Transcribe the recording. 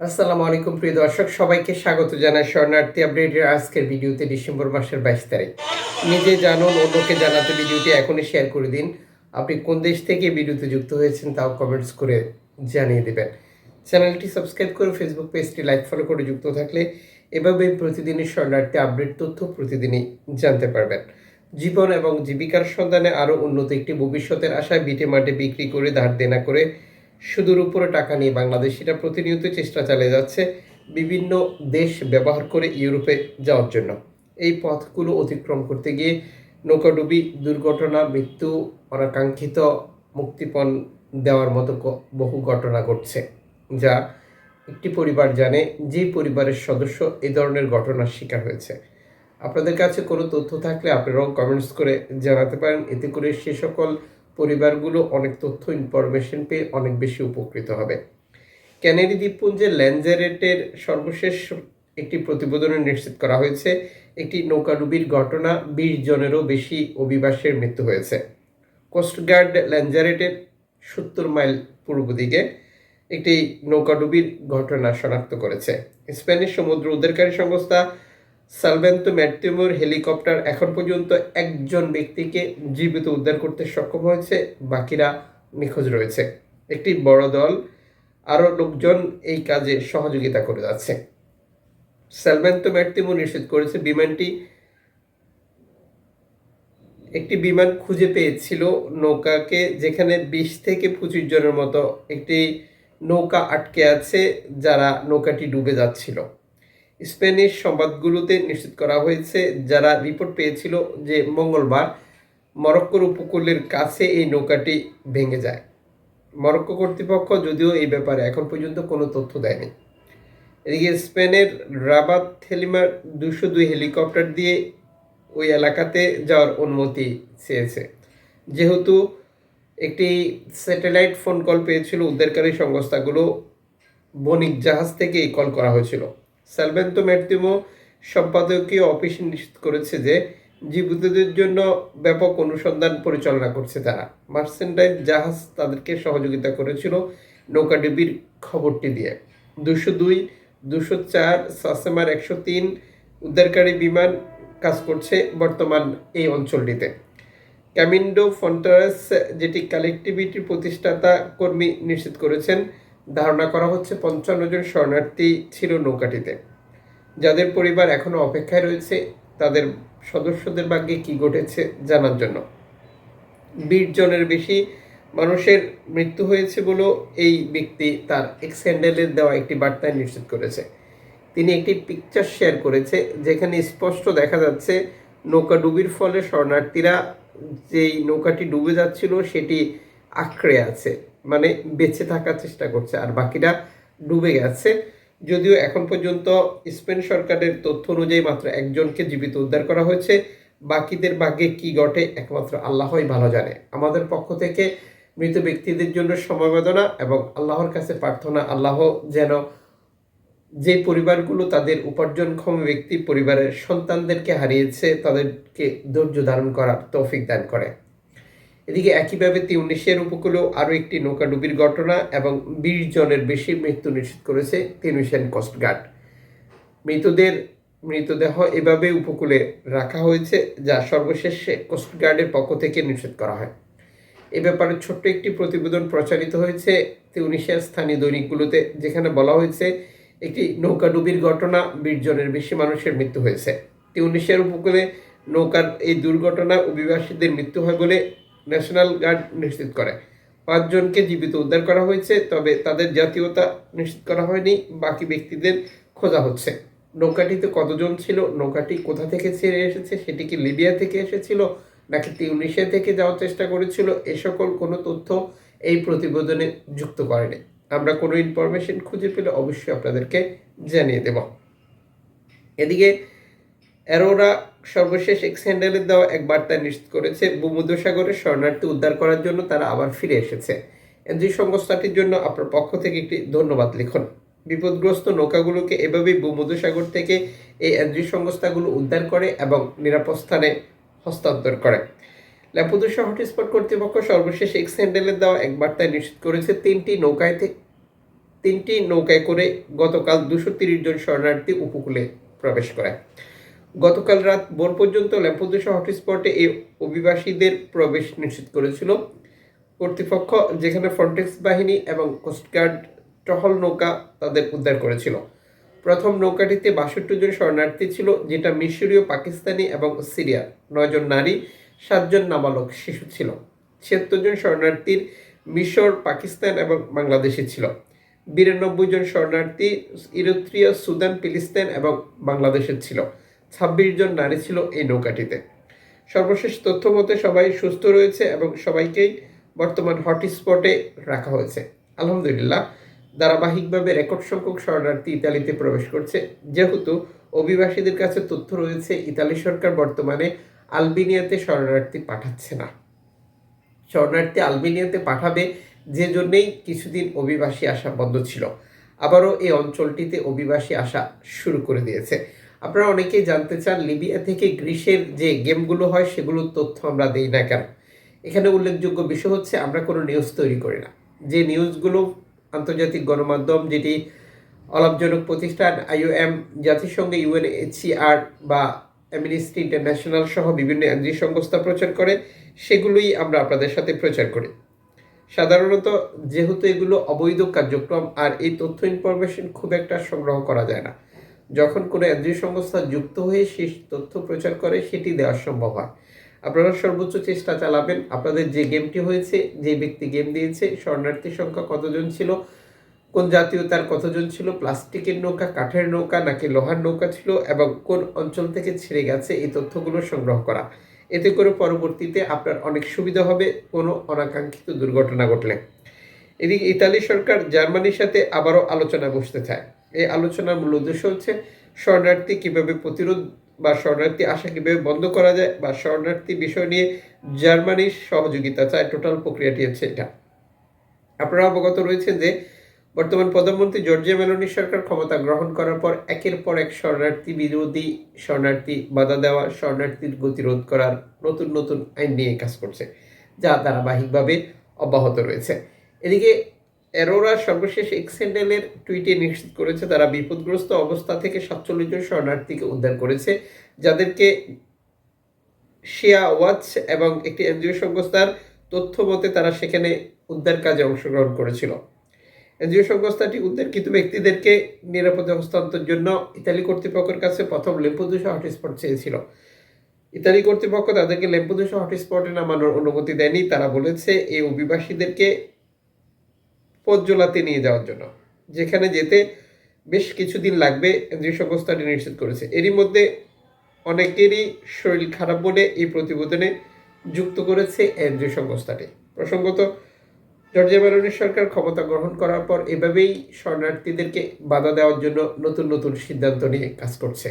আসসালামু আলাইকুম, প্রিয় দর্শক। সবাইকে স্বাগত জানাই শরণার্থী আপডেটের আজকের ভিডিওতে ডিসেম্বর মাসের বাইশ তারিখ। নিজে জানুন, অন্যকে জানাতে ভিডিওটি এখনই শেয়ার করে দিন। আপনি কোন দেশ থেকে ভিডিওতে যুক্ত হয়েছেন তাও কমেন্টস করে জানিয়ে দেবেন। চ্যানেলটি সাবস্ক্রাইব করে ফেসবুক পেজটি লাইক ফলো করে যুক্ত থাকলে এভাবে প্রতিদিনই শরণার্থী আপডেট তথ্য প্রতিদিনই জানতে পারবেন। জীবন এবং জীবিকার সন্ধানে আরও উন্নত একটি ভবিষ্যতের আশায় বিটে মাঠে বিক্রি করে ধার দেনা করে সুদূর উপরে টাকা নিয়ে বাংলাদেশিরা প্রতিনিয়ত চেষ্টা চালিয়ে যাচ্ছে বিভিন্ন দেশ ব্যবহার করে ইউরোপে যাওয়ার জন্য। এই পথগুলো অতিক্রম করতে গিয়ে নৌকাডুবি দুর্ঘটনা, মৃত্যু, অনাকাঙ্ক্ষিত মুক্তিপণ দেওয়ার মতো বহু ঘটনা ঘটছে, যা একটি পরিবার জানে যে পরিবারের সদস্য এই ধরনের ঘটনার শিকার হয়েছে। আপনাদের কাছে কোনো তথ্য থাকলে আপনারাও কমেন্টস করে জানাতে পারেন। এতে করে সে সকল পরিবারগুলো অনেক তথ্য ইনফরমেশন পেয়ে অনেক বেশি উপকৃত হবে। ক্যানেরি দ্বীপপুঞ্জের ল্যানজারেটের সর্বশেষ একটি প্রতিবেদনে নিশ্চিত করা হয়েছে, একটি নৌকাডুবির ঘটনা বিশ জনেরও বেশি অভিবাসের মৃত্যু হয়েছে। কোস্টগার্ড ল্যানজারেটের সত্তর মাইল পূর্ব দিকে একটি নৌকাডুবির ঘটনা শনাক্ত করেছে। স্প্যানিশ সমুদ্র উদ্ধারকারী সংস্থা সালভেন্তো ম্যাট্টিমোর হেলিকপ্টার এখন পর্যন্ত একজন ব্যক্তিকে জীবিত উদ্ধার করতে সক্ষম হয়েছে, বাকিরা নিখোঁজ রয়েছে। একটি বড় দল, আরও লোকজন এই কাজে সহযোগিতা করে যাচ্ছে। সালভেন্তো ম্যাট্টিমো নিশ্চিত করেছে, বিমানটি একটি বিমান খুঁজে পেয়েছিল নৌকাকে, যেখানে বিশ থেকে পঁচিশ জনের মতো একটি নৌকা আটকে আছে, যারা নৌকাটি ডুবে যাচ্ছিল। স্প্যানিশ সংবাদগুলোতে নিশ্চিত করা হয়েছে, যারা রিপোর্ট পেয়েছিল যে মঙ্গলবার মরক্কোর উপকূলের কাছে এই নৌকাটি ভেঙে যায়। মরক্কো কর্তৃপক্ষ যদিও এই ব্যাপারে এখন পর্যন্ত কোনো তথ্য দেয়নি। এদিকে স্পেনের রাবাত থেলিমার দুশো দুই হেলিকপ্টার দিয়ে ওই এলাকাতে যাওয়ার অনুমতি চেয়েছে। যেহেতু একটি স্যাটেলাইট ফোন কল পেয়েছিল, উদ্ধারকারী সংস্থাগুলো বণিক জাহাজ থেকে এই কল করা হয়েছিল। সালভেন্তো ম্যার্তিমো সম্পাদকীয় অফিস নিশ্চিত করেছে যে জীবিতদের জন্য ব্যাপক অনুসন্ধান পরিচালনা করছে তারা। মার্সেন্ডাইজ জাহাজ তাদেরকে সহযোগিতা করেছিল নৌকাডুবির খবরটি দিয়ে। দুশো দুই, দুশো চার, সাসেমার একশো তিন উদ্ধারকারী বিমান কাজ করছে বর্তমান এই অঞ্চলটিতে। ক্যামিন্ডো ফন্টারাস, যেটি কালেক্টিভিটির প্রতিষ্ঠাতা কর্মী নিশ্চিত করেছেন ধারণা করা হচ্ছে পঞ্চান্ন জন শরণার্থী ছিল নৌকাটিতে। যাদের পরিবার এখনও অপেক্ষায় রয়েছে, তাদের সদস্যদের ভাগ্যে কী ঘটেছে জানার জন্য। বিশ জনের বেশি মানুষের মৃত্যু হয়েছে বলেও এই ব্যক্তি তার এক্স হ্যান্ডেলের দেওয়া একটি বার্তায় নিশ্চিত করেছে। তিনি একটি পিকচার শেয়ার করেছে, যেখানে স্পষ্ট দেখা যাচ্ছে নৌকা ডুবির ফলে শরণার্থীরা যেই নৌকাটি ডুবে যাচ্ছিল, সেটি আঁকড়ে আছে। মানে বেঁচে থাকার চেষ্টা করছে, আর বাকিরা ডুবে গেছে। যদিও এখন পর্যন্ত স্পেন সরকারের তথ্য অনুযায়ী মাত্র একজনকে জীবিত উদ্ধার করা হয়েছে। বাকিদের ভাগ্যে কি ঘটে একমাত্র আল্লাহই ভালো জানে। আমাদের পক্ষ থেকে মৃত ব্যক্তিদের জন্য সমবেদনা এবং আল্লাহর কাছে প্রার্থনা, আল্লাহ যেন যে পরিবারগুলো তাদের উপার্জনক্ষম ব্যক্তি পরিবারের সন্তানদেরকে হারিয়েছে, তাদেরকে ধৈর্য ধারণ করার তৌফিক দান করে। এদিকে একইভাবে তিউনিশিয়ার উপকূলেও আরও একটি নৌকাডুবির ঘটনা এবং বিশ জনের বেশি মৃত্যু নিশ্চিত করেছে তিউনিশিয়ান কোস্টগার্ড মৃতদের মৃতদেহ এভাবে উপকূলে রাখা হয়েছে, যা সর্বশেষে কোস্টগার্ডের পক্ষ থেকে নিষেধ করা হয়। এ ব্যাপারে ছোট্ট একটি প্রতিবেদন প্রচারিত হয়েছে তিউনিশিয়ার স্থানীয় দৈনিকগুলোতে, যেখানে বলা হয়েছে, একটি নৌকাডুবির ঘটনা, বিশ জনের বেশি মানুষের মৃত্যু হয়েছে। তিউনিশিয়ার উপকূলে নৌকার এই দুর্ঘটনা অভিবাসীদের মৃত্যু হয় বলে ন্যাশনাল গার্ড নিশ্চিত করে। পাঁচজনকে জীবিত উদ্ধার করা হয়েছে, তবে তাদের জাতীয়তা নিশ্চিত করা হয়নি, বাকি ব্যক্তিদের খোঁজা হচ্ছে। নৌকাটিতে কতজন ছিল, নৌকাটি কোথা থেকে ছেড়ে এসেছে, সেটি কি লিবিয়া থেকে এসেছিল, নাকি তিউনিশিয়া থেকে যাওয়ার চেষ্টা করেছিল, এ সকল কোনো তথ্য এই প্রতিবেদনে যুক্ত করেনি। আমরা কোনো ইনফরমেশন খুঁজে পেলে অবশ্যই আপনাদেরকে জানিয়ে দেব। এদিকে, অ্যারোরা সর্বশেষ এক্স হ্যান্ডেলের দেওয়া এক বার্তা নিশ্চিত করেছে ভূমধ্যসাগরে শরণার্থী উদ্ধার করার জন্য তারা আবার ফিরে এসেছে। এনজি সংস্থাটির জন্য আপনার পক্ষ থেকে একটি ধন্যবাদ লিখুন। বিপদগ্রস্ত নৌকাগুলোকে এভাবেই ভূমধ্যসাগর থেকে এই এনজি সংস্থাগুলো উদ্ধার করে এবং নিরাপদ স্থানে হস্তান্তর করে। ল্যাপুদুসা হটস্পট কর্তৃপক্ষ সর্বশেষ এক্স হ্যান্ডেলের দেওয়া এক বার্তায় নিশ্চিত করেছে, তিনটি নৌকায় তিনটি নৌকায় করে গতকাল দুশো তিরিশ জন শরণার্থী উপকূলে প্রবেশ করে। গতকাল রাত ভোর পর্যন্ত ল্যাম্পোদোসা হটস্পটে এই অভিবাসীদের প্রবেশ নিশ্চিত করেছিল। কর্তৃপক্ষ, যেখানে ফ্রন্টেক্স বাহিনী এবং কোস্টগার্ড টহল নৌকা তাদের উদ্ধার করেছিল। প্রথম নৌকাটিতে বাষট্টি জন শরণার্থী ছিল, যেটা মিশরীয়, পাকিস্তানি এবং সিরিয়ার নয়জন নারী সাতজন নাবালক শিশু ছিল। ছিয়াত্তর জন শরণার্থীর মিশর, পাকিস্তান এবং বাংলাদেশে ছিল। বিরানব্বই জন শরণার্থী ইরিত্রিয়া, সুদান, ফিলিস্তিন এবং বাংলাদেশের ছিল। ছাব্বিশ জন নারী ছিল এই নৌকাটিতে। সর্বশেষ তথ্য মতে সবাই সুস্থ রয়েছে এবং সবাইকেই বর্তমান হটস্পটে রাখা হয়েছে। আলহামদুলিল্লাহ, ধারাবাহিকভাবে রেকর্ড সংখ্যক শরণার্থী ইতালিতে প্রবেশ করছে। যেহেতু অভিবাসীদের কাছে তথ্য রয়েছে, ইতালি সরকার বর্তমানে আলবেনিয়াতে শরণার্থী পাঠাচ্ছে না। শরণার্থী আলবেনিয়াতে পাঠাবে যে জন্যেই কিছুদিন অভিবাসী আসা বন্ধ ছিল। আবারও এই অঞ্চলটিতে অভিবাসী আসা শুরু করে দিয়েছে। আপনারা অনেকেই জানতে চান, লিবিয়া থেকে গ্রিসের যে গেমগুলো হয় সেগুলোর তথ্য আমরা দেই না কেন? এখানে উল্লেখযোগ্য বিষয় হচ্ছে, আমরা কোনো নিউজ তৈরি করি না। যে নিউজগুলো আন্তর্জাতিক গণমাধ্যম, যেটি অলাভজনক প্রতিষ্ঠান আইওএম জাতিসংঘে ইউএনএইচসিআর বা অ্যামনিস্টি ইন্টারন্যাশনাল সহ বিভিন্ন এনজিও সংস্থা প্রচার করে, সেগুলোই আমরা আপনাদের সাথে প্রচার করি। সাধারণত যেহেতু এগুলো অবৈধ কার্যক্রম, আর এই তথ্য ইনফরমেশন খুব একটা সংগ্রহ করা যায় না। যখন কোনো এনজিও সংস্থা যুক্ত হয়ে সেই তথ্য প্রচার করে, সেটি দেওয়া সম্ভব হয়। আপনারা সর্বোচ্চ চেষ্টা চালাবেন। আপনাদের যে গেমটি হয়েছে, যে ব্যক্তি গেম দিয়েছে, শরণার্থীর সংখ্যা কতজন ছিল, কোন জাতীয়তার কতজন ছিল, প্লাস্টিকের নৌকা, কাঠের নৌকা নাকি লোহার নৌকা ছিল, এবং কোন অঞ্চল থেকে ছেড়ে গেছে, এই তথ্যগুলো সংগ্রহ করা। এতে করে পরবর্তীতে আপনার অনেক সুবিধা হবে, কোনো অনাকাঙ্ক্ষিত দুর্ঘটনা ঘটলে। এদিকে ইতালি সরকার জার্মানির সাথে আবারও আলোচনা বসতে চায়। এই আলোচনার মূল উদ্দেশ্য হচ্ছে শরণার্থী কীভাবে প্রতিরোধ বা শরণার্থী আসা কীভাবে বন্ধ করা যায় বা শরণার্থী বিষয় নিয়ে জার্মানির সহযোগিতা চায়। টোটাল প্রক্রিয়াটি হচ্ছে এটা। আপনারা অবগত রয়েছেন যে বর্তমান প্রধানমন্ত্রী জর্জিয়া মেলোনি সরকার ক্ষমতা গ্রহণ করার পর একের পর এক শরণার্থী বিরোধী শরণার্থী বাধা দেওয়া, শরণার্থীর গতিরোধ করার নতুন নতুন আইন নিয়ে কাজ করছে, যা ধারাবাহিকভাবে অব্যাহত রয়েছে। এদিকে এরোরা সর্বশেষ এক্সেন্ডেলের টুইটে নিশ্চিত করেছে, তারা বিপদগ্রস্ত অবস্থা থেকে সাতচল্লিশ জন শরণার্থীকে উদ্ধার করেছে, যাদেরকে শিয়া ওয়াচ এবং একটি এনজিও সংস্থার তথ্য মতে তারা সেখানে উদ্ধার কাজে অংশগ্রহণ করেছিল। এনজিও সংস্থাটি উদ্ধারকৃত ব্যক্তিদেরকে নিরাপদে হস্তান্তরের জন্য ইতালি কর্তৃপক্ষের কাছে প্রথম লেম্পুদুসা হটস্পট চেয়েছিল। ইতালি কর্তৃপক্ষ তাদেরকে লেম্পুদুসা হটস্পটে নামানোর অনুমতি দেয়নি, তারা বলেছে, এই অভিবাসীদেরকে পথজোলাতে নিয়ে যাওয়ার জন্য। যেখানে যেতে বেশ কিছুদিন লাগবে সংস্থাটি নিশ্চিত করেছে। এরই মধ্যে অনেকেরই শরীর খারাপ বলে এই প্রতিবেদনে যুক্ত করেছে এনজিও সংস্থাটি প্রসঙ্গত, জর্জিয়া মেলোনির সরকার ক্ষমতা গ্রহণ করার পর এভাবেই শরণার্থীদেরকে বাধা দেওয়ার জন্য নতুন নতুন সিদ্ধান্ত নিয়ে কাজ করছে।